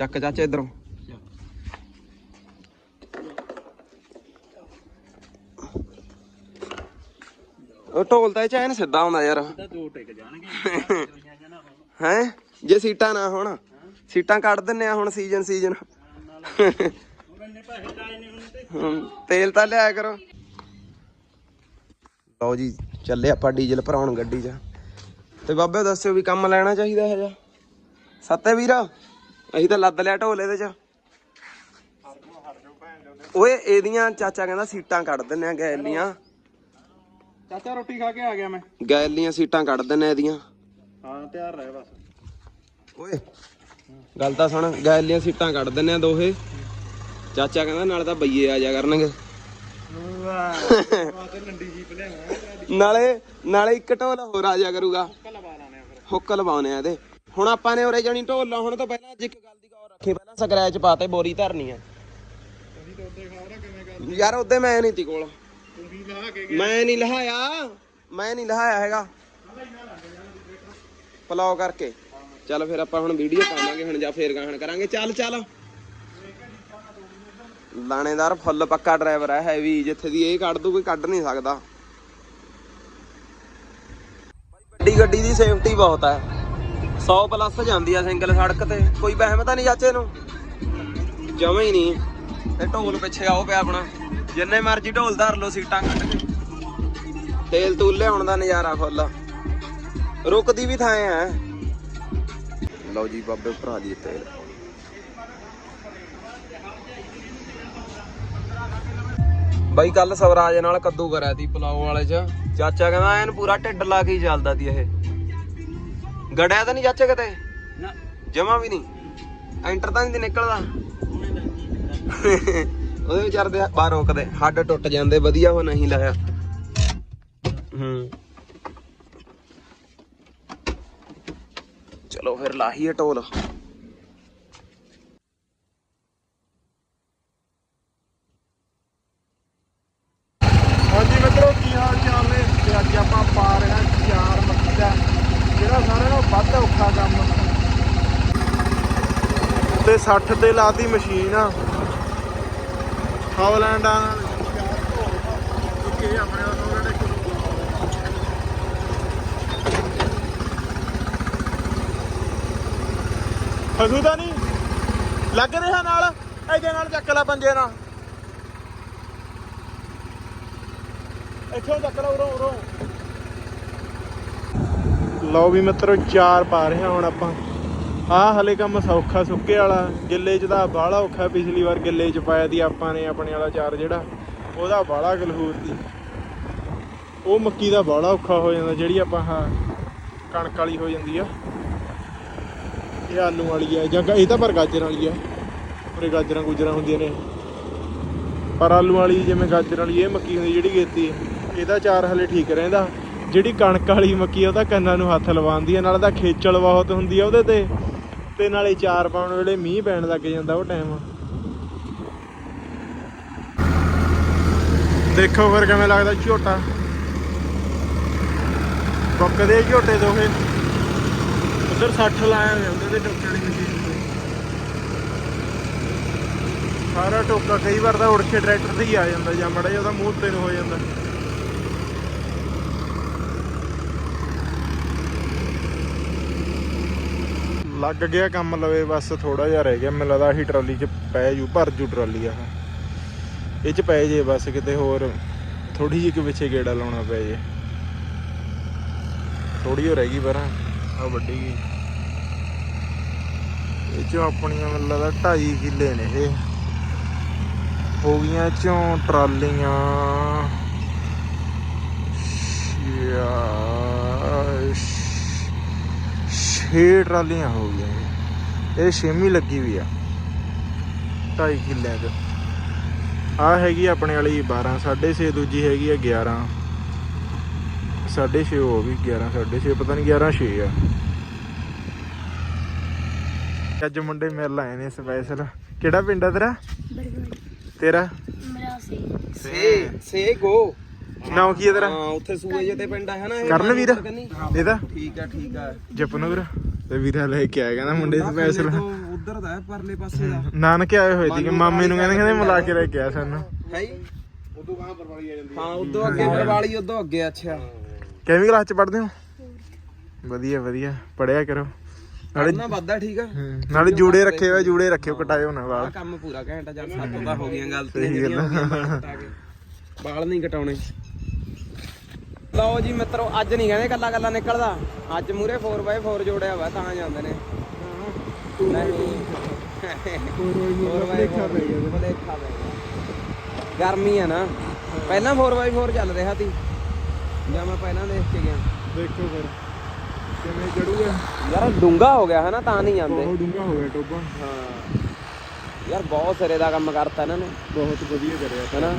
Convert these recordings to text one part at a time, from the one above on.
ਚੱਕ ਚਾਚੇ ਇਧਰੋਂ। ਉਹ ਢੋਲ ਤਾਂ ਇਹ ਚ ਐਨ ਸਿੱਧਾ ਹੁੰਦਾ ਯਾਰ। ਦੋ ਟਿਕ ਜਾਣਗੇ। ਹੈ? ਜੇ ਸੀਟਾਂ ਨਾ ਹੋਣ ਸੀਟਾਂ ਕੱਢ ਦਿੰਨੇ ਆ ਹੁਣ ਸੀਜ਼ਨ ਸੀਜ਼ਨ ਤੇਲ ਤਾਂ ਲਿਆਇਆ ਕਰੋ। ਲਓ ਜੀ ਚੱਲੇ ਆਪਾਂ ਡੀਜ਼ਲ ਭਰਾਉਣ ਗੱਡੀ 'ਚ। ਤੇ ਬਾਬੇ ਦੱਸਿਓ ਵੀ ਕੰਮ ਲੈਣਾ ਚਾਹੀਦਾ ਹੈ ਜਾ ਸੱਤੇ ਵੀਰਾ। ਅਸੀਂ ਤਾਂ ਲੱਦ ਲਿਆ ਢੋਲ ਇਹਦੇ 'ਚ। ਓਏ ਇਹਦੀਆਂ ਚਾਚਾ ਕਹਿੰਦਾ ਸੀਟਾਂ ਕੱਢ ਦਿੰਨੇ ਆ ਗੈਲੀਆਂ। ਚਾਚਾ ਰੋਟੀ ਖਾ ਕੇ ਆ ਗਿਆ ਮੈਂ। ਗੈਲੀਆਂ ਸੀਟਾਂ ਕੱਢ ਦਿੰਨੇ ਆ ਇਹਦੀਆਂ। ਹਾਂ ਤਿਆਰ ਰਹਿ ਬਸ। ਓਏ ਗੱਲ ਤਾਂ ਸੁਣ ਗੈਲੀਆਂ ਸੀਟਾਂ ਕੱਢ ਦਿੰਨੇ ਆ ਦੋਹੇ। ਚਾਚਾ ਕਹਿੰਦਾ ਨਾਲ ਤਾਂ ਬਈਏ ਆ ਜਾ ਕਰਨਗੇ। ਨਾਲੇ ਨਾਲੇ ਇੱਕ ਢੋਲ ਹੋਰ ਆ ਜਾ ਕਰੂਗਾ। ਹੁੱਕ ਲਵਾਉਣੇ ਆ ਇਹਦੇ। ਹੁਣ ਆਪਾਂ ਨੇ ਉਰੇ ਜਾਣੀ ਢੋਲ ਲਾਉਣ ਤੋਂ ਪਹਿਲਾਂ ਅੱਜ ਇੱਕ ਗੱਲ ਦੀ ਗੌਰ ਰੱਖੀ ਪਹਿਲਾਂ ਸਕਰੈਚ ਪਾਤੇ ਬੋਰੀ ਧਰਨੀ ਆ। ਤੁਸੀਂ ਤਾਂ ਉੱਤੇ ਖਬਰ ਕਿਵੇਂ ਕਰ ਯਾਰ ਉਹਦੇ ਮੈਂ ਨਹੀਂ ਤੀ ਕੋਲ। ਤੁਸੀਂ ਲਾ ਕੇ ਮੈਂ ਨਹੀਂ ਲਹਾਇਆ ਮੈਂ ਨਹੀਂ ਲਹਾਇਆ ਹੈਗਾ। ਪਲਾਓ ਕਰਕੇ। ਚੱਲ ਫਿਰ ਆਪਾਂ ਹੁਣ ਵੀਡੀਓ ਪਾਵਾਂਗੇ ਹੁਣ ਜਾਂ ਫੇਰ ਗਾਹਣ ਕਰਾਂਗੇ। ਚੱਲ ਚੱਲ। ਲਾਣੇਦਾਰ ਫੁੱਲ ਪੱਕਾ ਡਰਾਈਵਰ ਹੈ ਹੈਵੀ ਜਿੱਥੇ ਦੀ ਇਹ ਕੱਢ ਦੂ ਕੋਈ ਕੱਢ ਨਹੀਂ ਸਕਦਾ। ਵੱਡੀ ਗੱਡੀ ਦੀ ਸੇਫਟੀ ਬਹੁਤ ਹੈ 100 ਪਲੱਸ ਜਾਂਦੀ ਆ ਸਿੰਗਲ ਸੜਕ ਤੇ। ਕੋਈ ਵਹਿਮ ਤਾਂ ਨਹੀਂ ਚਾਚੇ ਨੂੰ? ਜਮਾ ਹੀ ਨਹੀਂ। ਤੇ ਢੋਲ ਪਿੱਛੇ ਆਓ ਪਿਆ ਆਪਣਾ। ਜਿੰਨੇ ਮਰਜ਼ੀ ਢੋਲ ਧਰ ਲਓ, ਸੀਟਾਂ ਕੱਢ ਕੇ। ਤੇਲ ਤੂਲ ਲਿਆਉਣ ਦਾ ਨਜ਼ਾਰਾ ਫੁੱਲ। ਰੁਕਦੀ ਵੀ ਥਾਂ ਹੈ ਲਓ ਜੀ ਬਾਬੇ ਭਰਾ ਦੀ ਤੇਲ। ਬਾਈ ਕੱਲ ਸਵਰਾਜ ਨਾਲ ਕੱਦੂ ਕਰਿਆ ਸੀ ਪਲਾਓ ਵਾਲੇ ਚ। ਚਾਚਾ ਕਹਿੰਦਾ ਐਨ ਪੂਰਾ ਢਿੱਡ ਲਾ ਕੇ ਹੀ ਚੱਲਦਾ ਸੀ ਇਹ। ਗੜਿਆ ਤਾਂ ਨਹੀਂ ਚਾਚੇ ਕਿਤੇ? ਨਾ। ਜਮਾ ਵੀ ਨਹੀਂ। ਐਂਟਰ ਤਾਂ ਨਹੀਂ ਨਿਕਲਦਾ। ਉਹਦੇ ਵਿਚਾਰ ਦੇ ਬਾਹਰ ਰੋਕਦੇ ਹੱਡ ਟੁੱਟ ਜਾਂਦੇ ਵਧੀਆ ਉਹ ਨਹੀਂ ਲਾਇਆ। ਹੂੰ। ਚਲੋ ਫਿਰ ਲਾਹੀਏ ਢੋਲ ਹਾਂਜੀ ਮਿੱਤਰੋ ਕੀ ਹਾਲ ਚਾਲ ਨੇ ਤੇ ਅੱਜ ਆਪਾਂ ਪਾ ਰਹੇ ਹਾਂ ਚਾਰ ਮੱਕੀ ਦਾ ਜਿਹੜਾ ਸਾਰਿਆਂ ਨਾਲੋਂ ਵੱਧ ਔਖਾ ਕੰਮ ਤੇ 60 ਤੇ ਲਾਤੀ ਮਸ਼ੀਨ ਆ। ਹੌਲੈਂਡ ਆ। ਕਿ ਆਪਣੇ ਉਹਨਾਂ ਨੇ ਫਸੂ ਤਾਂ ਨਹੀਂ। ਲੱਗ ਰਿਹਾ ਨਾਲ, ਇਹਦੇ ਨਾਲ ਚੱਕ ਲੈ ਪੰਜੇ ਨਾਲ। ਇੱਥੋਂ ਚੱਕ ਲਓ ਉਰੋਂ ਉਰੋਂ। ਲਓ ਵੀ ਮਿੱਤਰੋ, ਚਾਰ ਪਾ ਰਹੇ ਹਾਂ ਹੁਣ ਆਪਾਂ। ਆਹ ਹਲੇ ਕੰਮ ਸੌਖਾ ਸੁੱਕੇ ਵਾਲਾ ਗਿੱਲੇ 'ਚ ਤਾਂ ਬਾਹਲਾ ਔਖਾ ਪਿਛਲੀ ਵਾਰ ਗਿੱਲੇ 'ਚ ਪਾਇਆ ਦੀ ਆਪਾਂ ਨੇ ਆਪਣੇ ਵਾਲਾ ਚਾਰ ਜਿਹੜਾ ਉਹਦਾ ਬਾਹਲਾ ਗਲਹੂਰ ਦੀ ਉਹ ਮੱਕੀ ਦਾ ਬਾਹਲਾ ਔਖਾ ਹੋ ਜਾਂਦਾ ਜਿਹੜੀ ਆਪਾਂ ਹਾਂ ਕਣਕ ਵਾਲੀ ਹੋ ਜਾਂਦੀ ਆ। ਇਹ ਆਲੂ ਵਾਲੀ ਆ ਜਾਂ ਇਹ ਤਾਂ ਪਰ ਗਾਜਰ ਵਾਲੀ ਆ। ਉਰੇ ਗਾਜਰਾਂ ਗੁਜਰਾਂ ਹੁੰਦੀਆਂ ਨੇ। ਪਰ ਆਲੂ ਵਾਲੀ ਜਿਵੇਂ ਗਾਜਰ ਵਾਲੀ ਇਹ ਮੱਕੀ ਹੁੰਦੀ ਜਿਹੜੀ ਗੇਤੀ ਇਹਦਾ ਚਾਰ ਹਲੇ ਠੀਕ ਰਹਿੰਦਾ। ਜਿਹੜੀ ਕਣਕ ਵਾਲੀ ਮੱਕੀ ਆ, ਉਹ ਤਾਂ ਕੰਨਾਂ ਨੂੰ ਹੱਥ ਲਵਾਉਂਦੀ ਆ ਨਾਲੇ ਤਾਂ ਖੇਚਲ ਬਹੁਤ ਹੁੰਦੀ ਆ ਉਹਦੇ ਤੇ। ਤੇ ਨਾਲੇ ਚਾਰ ਪਾਉਣ ਵੇਲੇ ਮੀਂਹ ਪੈਣ ਲੱਗ ਜਾਂਦਾ ਉਹ ਟਾਈਮ ਦੇਖੋ ਫਿਰ ਕਿਵੇਂ ਲੱਗਦਾ ਝੋਟਾ। ਬੱਕਦੇ ਝੋਟੇ ਦੋਹੇ। ਉਧਰ 60 ਲਾਇਆ ਹੋਇਆ ਉਹਦੇ ਤੇ ਟੋਕੇ ਵਾਲੀ ਮਸ਼ੀਨ ਤੇ। ਸਾਰਾ ਟੋਕਾ ਕਈ ਵਾਰ ਤਾਂ ਉੜ ਕੇ ਟਰੈਕਟਰ ਤੇ ਹੀ ਆ ਜਾਂਦਾ ਜਾਂ ਮੜਾ ਜਿਹਾ ਉਹਦਾ ਮੂੰਹ ਤੇ ਨੂੰ ਹੋ ਜਾਂਦਾ। ਲੱਗ ਗਿਆ ਕੰਮ ਲਵੇ, ਬਸ ਥੋੜਾ ਜਿਹਾ ਰਹਿ ਗਿਆ। ਮੈਨੂੰ ਲੱਗਦਾ ਆਹੀ ਟਰਾਲੀ 'ਚ ਪੈ ਜੂ, ਭਰ ਜੂ ਟਰਾਲੀ ਆ ਇਹ 'ਚ ਪੈ ਜੇ ਬਸ ਕਿਤੇ ਹੋਰ ਥੋੜੀ ਜਿਹੀ ਕਿ ਪਿੱਛੇ ਗੇੜਾ ਲਾਉਣਾ ਪੈ ਜੇ। ਥੋੜੀ ਹੋ ਰਹਿ ਗਈ ਪਰ ਆ ਵੱਡੀ ਗਈ। ਇਹ 'ਚੋਂ ਆਪਣੀਆਂ ਮੈਨੂੰ ਲੱਗਦਾ 2.5 ਕਿੱਲੇ ਨੇ ਇਹ। ਹੋ ਗਈਆਂ ਚੋਂ ਟਰਾਲੀਆਂ। ਛਿਆ- ਛੇ ਟਰਾਲੀਆਂ ਹੋ ਗਈਆਂ ਇਹ। ਇਹ ਛੇਵੀਂ ਲੱਗੀ ਵੀ ਆ। 2.5 ਕਿੱਲਿਆਂ 'ਚ। ਆ ਹੈਗੀ ਆਪਣੇ ਵਾਲੀ 12 6.5 ਦੂਜੀ ਹੈਗੀ ਆ 11 6.5 ਉਹ ਵੀ 11 6.5 ਪਤਾ ਨਹੀਂ 11 6 ਆ। ਅੱਜ ਮੁੰਡੇ ਮਿਲ ਆਏ ਨੇ ਸਪੈਸ਼ਲ ਕਿਹੜਾ ਪਿੰਡ ਆ ਤੇਰਾ? ਤੇਰਾ? ਮੇਰਾ ਸੀ ਸੇ ਸੇ ਗੋ ਨਾਮ ਕੀ ਹੈ ਤੇਰਾ? ਹਾਂ ਉੱਥੇ ਸੂਏ ਜੇ ਤੇ ਪਿੰਡ ਹੈ ਨਾ ਇਹ? ਕਰਨਵੀਰ? ਕੰਨੀ। ਇਹਦਾ? ਠੀਕ ਆ ਠੀਕ ਆ। ਜਪਨੂਰ ਤੇ ਵੀਰਾ ਲੈ ਕੇ ਆਇਆ ਕਹਿੰਦਾ ਮੁੰਡੇ ਸਪੈਸ਼ਲ ਉਧਰ ਦਾ ਹੈ ਪਰਲੇ ਪਾਸੇ ਦਾ। ਨਾਨਕੇ ਆਏ ਹੋਏ ਸੀ ਕਿ ਮਾਮੇ ਨੂੰ ਕਹਿੰਦੇ ਕਹਿੰਦੇ ਮਿਲਾ ਕੇ ਲੈ ਕੇ ਆ ਸਾਨੂੰ। ਹੈ ਉਦੋਂ ਕਹਾਂ ਪਰਵਾਲੀ ਆ ਜਾਂਦੀ ਹਾਂ ਉਦੋਂ ਅੱਗੇ ਪਰਵਾਲੀ ਉਦੋਂ ਅੱਗੇ ਅੱਛਾ। ਕਿੰਨੀ ਕਲਾਸ ਚ ਪੜ੍ਹਦੇ ਹੋ? ਵਧੀਆ ਵਧੀਆ। ਪੜਿਆ ਕਰੋ। ਨਾਲੇ ਪੜਨਾ ਵੱਧਾ ਠੀਕ ਆ। ਨਾਲੇ ਜੂੜੇ ਰੱਖੇ ਹੋਏ ਜੂੜੇ ਰੱਖਿਓ ਕਟਾਇਓ ਨਾ ਆ ਵਾਲ ਕੰਮ ਪੂਰਾ ਘੰਟਾ ਚੱਲ ਸੱਤ ਤਾਂ ਹੋ ਗਈਆਂ ਗਲਤੀਆਂ ਆ। ਜਿਹੜੀਆਂ। ਬਾਲ ਨਹੀਂ ਕਟਾਉਣੇ। ਲਓ ਜੀ ਮਿੱਤਰੋ ਅੱਜ ਨਹੀਂ ਕਹਿੰਦੇ ਕੱਲਾ ਕੱਲਾ ਨਿਕਲਦਾ। ਅੱਜ ਮੂਰੇ 4x4 ਜੋੜਿਆ ਵਾ ਤਾਂ ਜਾਂਦੇ ਨੇ। ਗਰਮੀ ਆ ਨਾ। ਪਹਿਲਾਂ 4x4 ਚੱਲ ਰਿਹਾ ਸੀ। ਜਾਂ ਮੈਂ ਪਹਿਲਾਂ ਦੇਖ ਕੇ ਗਿਆ। ਦੇਖੋ ਫਿਰ ਕਿਵੇਂ ਚੜੂਗਾ। ਯਾਰ ਡੂੰਗਾ ਹੋ ਗਿਆ ਹੈ ਨਾ ਤਾਂ ਨਹੀਂ ਜਾਂਦੇ। ਬਹੁਤ ਡੂੰਘਾ ਹੋ ਗਿਆ ਟੋਬਾ ਹਾਂ। ਯਾਰ ਬਹੁਤ ਸਿਰੇ ਦਾ ਕੰਮ ਕਰਤਾ ਇਹਨਾਂ ਨੇ। ਬਹੁਤ ਵਧੀਆ ਕਰਿਆ। ਹੈਨਾ।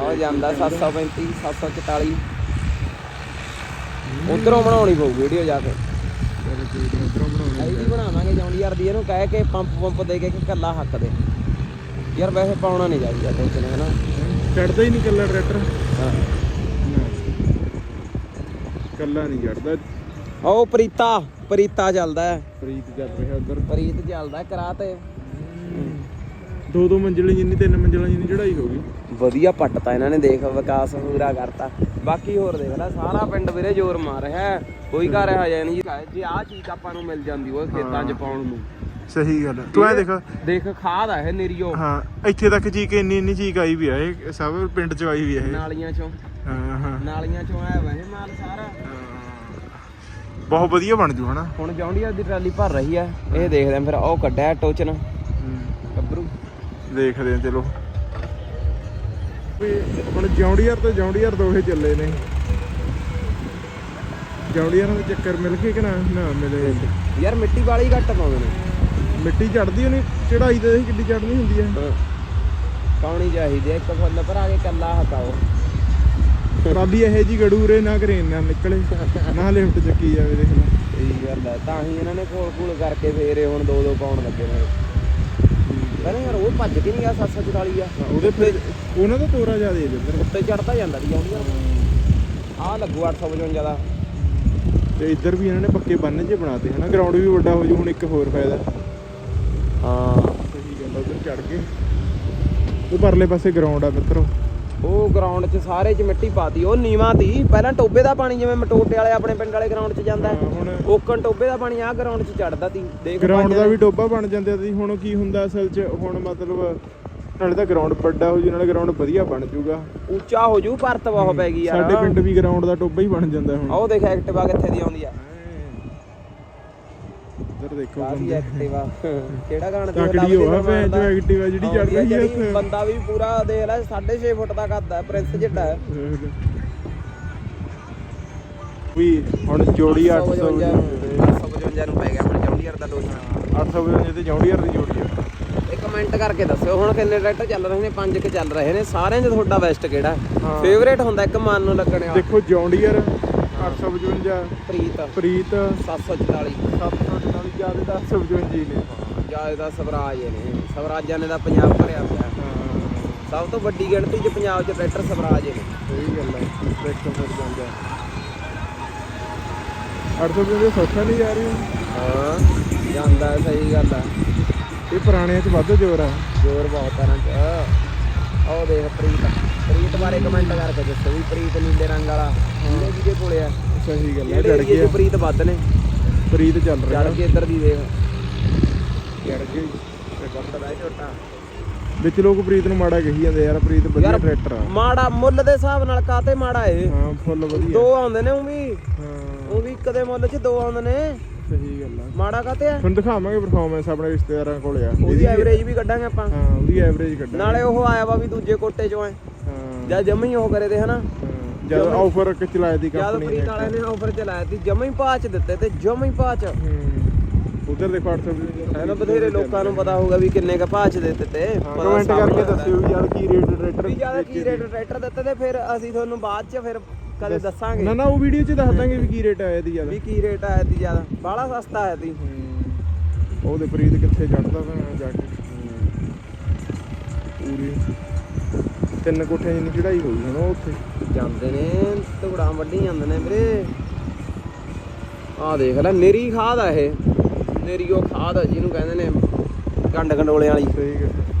ਆ ਜਾਂਦਾ 735 744 ਉਧਰੋਂ ਬਣਾਉਣੀ ਪਊ ਵੀਡੀਓ ਜਾ ਕੇ। ਚਲੋ ਵੀ ਬਣਾਵਾਂਗੇ ਜੌਂਡੀ ਯਾਰ ਦੀ ਇਹਨੂੰ ਕਹਿ ਕੇ ਪੰਪ ਪੰਪ ਦੇ ਕੇ ਕਿ ਕੱਲਾ ਹੱਕ ਦੇ। ਯਾਰ ਵੈਸੇ ਪਾਉਣਾ ਨਹੀਂ ਚਾਹੀਦਾ ਟੋਚਨ ਹੈਨਾ? ਚੜਦਾ ਹੀ ਨਹੀਂ ਕੱਲਾ ਟਰੈਕਟਰ। ਹਾਂ। ਕੱਲਾ ਨਹੀਂ ਚੜਦਾ। ਉਹ ਪ੍ਰੀਤਾ ਪ੍ਰੀਤਾ ਚੱਲਦਾ ਪ੍ਰੀਤ ਚੱਲ ਰਿਹਾ ਉਧਰ। ਪ੍ਰੀਤ ਚੱਲਦਾ ਕਰਾ ਤੇ। ਦੋ ਦੋ ਮੰਜ਼ਿਲਾਂ ਜਿੰਨੀ ਤਿੰਨ ਮੰਜ਼ਿਲਾਂ ਜਿੰਨੀ ਚੜਾਈ ਹੋ ਗਈ। ਵਧੀਆ ਪੱਟਤਾ ਇਹਨਾਂ ਨੇ ਦੇਖ ਵਿਕਾਸ ਪੂਰਾ ਕਰਤਾ। ਬਾਕੀ ਹੋਰ ਦੇਖ ਲੈ ਸਾਰਾ ਪਿੰਡ ਵੀਰੇ ਜ਼ੋਰ ਮਾਰ ਰਿਹਾ ਹੈ। ਕੋਈ ਘਰ ਹੈ ਹਜੇ ਨਹੀਂ ਜੇ ਆਹ ਚੀਜ਼ ਆਪਾਂ ਨੂੰ ਮਿਲ ਜਾਂਦੀ ਉਹ ਖੇਤਾਂ 'ਚ ਪਾਉਣ ਨੂੰ। ਸਹੀ ਗੱਲ। ਤੂੰ ਐ ਦੇਖ। ਦੇਖ ਖਾਦ ਆ ਇਹ ਨਿਰੀਓ ਹਾਂ ਇੱਥੇ ਤੱਕ ਚੀਕ ਇੰਨੀ ਇੰਨੀ ਚੀਕ ਆਈ ਵੀ ਆ ਇਹ ਸਭ ਪਿੰਡ ਚ ਆਈ ਵੀ ਆ ਇਹ। ਨਾਲੀਆਂ 'ਚੋਂ। ਹਾਂ ਹਾਂ। ਨਾਲੀਆਂ 'ਚੋਂ ਆਇਆ ਵਾ ਇਹ ਮਾਲ ਸਾਰਾ। ਬਹੁਤ ਵਧੀਆ ਬਣ ਜੂ ਹਨਾ। ਹੁਣ ਜੌਂਡੀਆ ਦੀ ਟਰਾਲੀ ਭਰ ਰਹੀ ਆ ਇਹ ਦੇਖਦੇ ਆਂ ਫਿਰ ਉਹ ਕੱਢਿਆ ਟੋਚਨ। ਗੱਭਰੂ। ਦੇਖਦੇ ਆ ਚਲੋ। ਵੀ ਹੁਣ ਜੌਂਡੀਅਰ ਤੇ ਜੌਂਡੀਅਰ ਦੋਹੇ ਚੱਲੇ ਨੇ। ਜੌਂਡੀਅਰ ਦੇ ਚੱਕਰ ਮਿਲ ਕੇ ਕਿ ਨਾ? ਨਾ ਮਿਲੇ। ਯਾਰ ਮਿੱਟੀ ਵਾਲੀ ਘੱਟ ਪਾਉਂਦੇ ਨੇ। ਮਿੱਟੀ ਚੜਦੀ ਨਹੀਂ ਚੜਾਈ ਤੇ ਕਿੱਡੀ ਚੜਨੀ ਹੁੰਦੀ ਹੈ। ਪਾਉਣੀ ਚਾਹੀਦੀ ਇੱਕ ਫੁੱਲ ਭਰਾ ਕੇ ਕੱਲਾ ਹਟਾਓ। ਟਰਾਲੀ ਇਹ ਜੀ ਗੜੂਰੇ ਨਾ ਕਰੇਨ ਨਾ ਨਿਕਲੇ ਨਾ ਲਿਫਟ ਚੱਕੀ ਜਾਵੇ ਦੇਖ ਲੈ। ਸਹੀ ਗੱਲ ਹੈ ਤਾਂ ਹੀ ਇਹਨਾਂ ਨੇ ਕੋਲ ਕੋਲ ਕਰਕੇ ਫੇਰ ਹੁਣ ਦੋ ਦੋ ਪਾਉਣ ਲੱਗੇ ਨੇ। ਪਹਿਲਾਂ ਯਾਰ ਉਹ ਭੱਜ ਕੇ ਨਹੀਂ ਗਿਆ 744 ਆ। ਉਹਦੇ ਫਿਰ ਉਹਨਾਂ ਦਾ ਤੋਰਾ ਜ਼ਿਆਦਾ ਹੈ ਜਿੱਧਰ ਉੱਤੇ ਚੜਦਾ ਜਾਂਦਾ ਸੀ ਜੌਂਡੀਆ ਆ। ਲੱਗੂ 855 ਦਾ। ਤੇ ਇੱਧਰ ਵੀ ਇਹਨਾਂ ਨੇ ਪੱਕੇ ਬੰਨ ਜੇ ਬਣਾਤੇ ਹਨਾ? ਗਰਾਊਂਡ ਵੀ ਵੱਡਾ ਹੋ ਜੂ ਹੁਣ ਇੱਕ ਹੋਰ ਫਾਇਦਾ। ਹਾਂ। ਸਹੀ ਗੱਲ ਉੱਧਰ ਚੜ ਕੇ। ਉਹ ਪਰਲੇ ਪਾਸੇ ਗਰਾਊਂਡ ਆ ਮਿੱਤਰੋ। ਉਹ ਗਰਾਊਂਡ 'ਚ ਸਾਰੇ 'ਚ ਮਿੱਟੀ ਪਾਤੀ ਉਹ ਨੀਵਾਂ ਤੀ। ਪਹਿਲਾਂ ਟੋਬੇ ਦਾ ਪਾਣੀ ਜਿਵੇਂ ਮਟੋਟੇ ਵਾਲੇ ਆਪਣੇ ਪਿੰਡ ਵਾਲੇ ਗਰਾਊਂਡ 'ਚ ਜਾਂਦਾ ਓਕਣ ਟੋਬੇ ਦਾ ਪਾਣੀ ਆ ਗਰਾਊਂਡ 'ਚ ਚੜਦਾ ਤੀ। ਦੇਖ ਗਰਾਊਂਡ ਦਾ ਵੀ ਟੋਬਾ ਬਣ ਜਾਂਦਾ ਸੀ ਹੁਣ ਕੀ ਹੁੰਦਾ ਅਸਲ 'ਚ? ਹੁਣ ਮਤਲਬ ਨਾਲੇ ਤਾਂ ਗਰਾਊਂਡ ਵੱਡਾ ਹੋ ਜੂ ਨਾਲੇ ਗਰਾਊਂਡ ਵਧੀਆ ਬਣ ਜੂਗਾ। ਉੱਚਾ ਹੋ ਜੂ ਭਰਤ ਬਹੁਤ ਪੈ ਗਈ ਯਾਰ। ਸਾਡੇ ਪਿੰਡ ਵੀ ਗਰਾਊਂਡ ਦਾ ਟੋਬਾ ਹੀ ਬਣ ਜਾਂਦਾ ਹੁਣ। ਉਹ ਦੇਖ ਐਕਟਿਵਾ ਕਿੱਥੇ ਦੀ ਆਉਂਦੀ ਆ। ਇੱਧਰ ਦੇਖੋ ਬੰਦੇ। ਐਕਟਿਵਾ ਕਿਹੜਾ ਗਾਣਾ ਤੇ ਤਕੜੀ ਹੋ ਆ ਭੈਣ ਜੋ ਐਕਟਿਵ ਜਿਹੜੀ ਚੜ ਰਹੀ ਹੈ ਇੱਥੇ। ਬੰਦਾ ਵੀ ਪੂਰਾ ਦੇਖ ਲੈ 6.5 ਫੁੱਟ ਦਾ ਕੱਦ ਹੈ ਪ੍ਰਿੰਸ ਜਿੱਡਾ ਵੀ ਹੁਣ ਜੋੜੀ 800 855 ਨੂੰ ਪੈ ਗਿਆ ਹੁਣ ਜੌਂਡੀਅਰ ਦਾ 800 ਵਜੇ ਤੇ ਜੌਂਡੀਅਰ ਦੀ ਜੋੜੀ ਆ। ਇਹ ਕਮੈਂਟ ਕਰਕੇ ਦੱਸਿਓ ਹੁਣ ਕਿੰਨੇ ਟਰੈਕਟਰ ਚੱਲ ਰਹੇ ਨੇ ਪੰਜ ਕਿ ਚੱਲ ਰਹੇ ਨੇ ਸਾਰਿਆਂ 'ਚ ਤੁਹਾਡਾ ਬੈਸਟ ਕਿਹੜਾ। ਫੇਵਰੇਟ ਹੁੰਦਾ ਇੱਕ ਮਨ ਨੂੰ ਲੱਗਣੇ ਵਾਲਾ। ਦੇਖੋ ਜੌਂਡੀਅਰ 855 ਪ੍ਰੀਤ। ਪ੍ਰੀਤ। 744 740 ਜ਼ਿਆਦਾ ਦਾ 855 ਨੇ। ਜਾਂ ਇਹਦਾ ਸਵਰਾਜ ਨੇ। ਸਵਰਾਜਾਂ ਨੇ ਤਾਂ ਪੰਜਾਬ ਭਰਿਆ ਪਿਆ। ਹਾਂ। ਸਭ ਤੋਂ ਵੱਡੀ ਗਿਣਤੀ 'ਚ ਪੰਜਾਬ 'ਚ ਟਰੈਕਟਰ ਸਵਰਾਜ ਨੇ। ਸਹੀ ਗੱਲ ਹੈ। ਦੇਖੋ ਫਿਰ ਜਾਂਦਾ 855 ਸੌਖਾ ਨਹੀਂ ਜਾ ਰਹੀ। ਹਾਂ ਜਾਂਦਾ ਹੈ, ਸਹੀ ਗੱਲ ਆ ਇਹ ਪੁਰਾਣਿਆਂ 'ਚ ਵੱਧ ਜ਼ੋਰ ਆ ਜ਼ੋਰ ਬਹੁਤ ਆ ਨਾ। ਆਹ ਦੇਖ ਪ੍ਰੀਤ। ਪ੍ਰੀਤ ਬਾਰੇ ਕਮੈਂਟ ਕਰਕੇ ਦੱਸੋ ਵੀ ਪ੍ਰੀਤ ਨੀਲੇ ਰੰਗ ਵਾਲਾ। ਇਹਨੇ ਜਿਹਦੇ ਕੋਲੇ ਆ। ਸਹੀ ਗੱਲ ਹੈ ਚੜ ਗਿਆ। ਪ੍ਰੀਤ ਵੱਧ ਨੇ। ਪ੍ਰੀਤ ਚੱਲ ਰਿਹਾ। ਚੜ ਕੇ ਇੱਧਰ ਦੀ ਦੇਖ। ਚੜ ਗਈ ਤੇ ਬੱਕਰਾ ਹੈ ਝੋਟਾ। ਵਿੱਚ ਲੋਕ ਪ੍ਰੀਤ ਨੂੰ ਮਾੜਾ ਕਹੀ ਜਾਂਦੇ ਯਾਰ ਪ੍ਰੀਤ ਵਧੀਆ ਟਰੈਕਟਰ ਆ। ਮਾੜਾ ਮੁੱਲ ਦੇ ਹਿਸਾਬ ਨਾਲ ਕਾਤੇ ਮਾੜਾ ਏ? ਹਾਂ ਫੁੱਲ ਵਧੀਆ। ਦੋ ਆਉਂਦੇ ਨੇ ਉਹ ਵੀ। ਹਾਂ। ਉਹ ਵੀ ਇੱਕ ਦੇ ਮੁੱਲ 'ਚ ਦੋ ਆਉਂਦੇ ਨੇ। ਸਹੀ ਗੱਲ ਆ। ਮਾੜਾ ਕਾਤੇ ਆ? ਤੁਹਾਨੂੰ ਦਿਖਾਵਾਂਗੇ ਪਰਫਾਰਮੈਂਸ ਆਪਣੇ ਰਿਸ਼ਤੇਦਾਰਾਂ ਕੋਲੇ ਆ। ਉਹਦੀ ਐਵਰੇਜ ਵੀ ਕੱਢਾਂਗੇ ਆਪਾਂ। ਹਾਂ ਉਹਦੀ ਐਵਰੇਜ ਕੱਢਾਂ ਨਾਲੇ ਉਹ ਆਇਆ ਵਾ ਵੀ ਦੂਜੇ ਕੋਟੇ 'ਚੋਂ ਐ। ਹਾਂ। ਜਾਂ ਜਮਾ ਹੀ ਉਹ ਕਰੇ ਤੇ ਹਨਾ? ਜਦ ਆਫਰ ਕਿ ਚਲਾਏ ਦੀ ਜਦ ਕੰਪਨੀ ਪ੍ਰੀਤ ਵਾਲਿਆਂ ਨੇ ਆਫਰ ਚਲਾਇਆ ਸੀ ਜਮਾ ਹੀ ਪਾਚ ਦਿੱਤੇ ਤੇ ਜਮਾ ਹੀ ਪਾਚ ਉਧਰ ਦੇਖੋ 800 ਐ ਨਾ ਬਥੇਰੇ ਲੋਕਾਂ ਨੂੰ ਪਤਾ ਹੋਊਗਾ ਵੀ ਕਿੰਨੇ ਕ ਪਾਚ ਦਿੱਤੇ ਤੇ ਪਤਾ ਕਮੈਂਟ ਨੂੰ ਕਰਕੇ। ਦੱਸਿਓ ਵੀ ਯਾਰ ਕੀ ਰੇਟ ਟਰੈਕਟਰ ਵੀ ਜ਼ਿਆਦਾ ਕੀ ਰੇਟ ਟਰੈਕਟਰ ਦਿੱਤੇ ਤੇ ਫਿਰ ਅਸੀਂ ਤੁਹਾਨੂੰ ਬਾਅਦ 'ਚ ਫਿਰ ਕਦੇ ਦੱਸਾਂਗੇ। ਨਾ ਨਾ ਉਹ ਵੀਡੀਓ 'ਚ ਦੱਸ ਦਾਂਗੇ ਵੀ ਕੀ ਰੇਟ ਆਇਆ ਦੀ ਜ਼ਿਆਦਾ। ਵੀ ਕੀ ਰੇਟ ਆਇਆ ਤੀ ਜ਼ਿਆਦਾ। ਬਾਹਲਾ ਸਸਤਾ ਆਇਆ ਤੀ ਉਹਦੇ ਪ੍ਰੀਤ ਕਿੱਥੇ ਚੜਦਾ ਤਾਂ ਜਾ ਕੇ। ਪੂਰੀ। ਤਿੰਨ ਕੋਠਿਆਂ ਜਿੰਨੀ ਚੜਾਈ ਹੋਈ ਉਹ ਉੱਥੇ। ਜਾਂਦੇ ਨੇ ਧੁਗੜਾਂ ਵੱਢੀ ਜਾਂਦੇ ਨੇ ਵੀਰੇ। ਆਹ ਦੇਖ ਲੈ ਨੇਰੀ ਖਾਦ ਆ ਇਹ। ਨੇਰੀ ਉਹ ਖਾਦ ਆ ਜਿਹਨੂੰ ਕਹਿੰਦੇ ਨੇ ਕੰਡ ਕੰਡੋਲੇ ਵਾਲੀ। ਸਹੀ ਗੱਲ।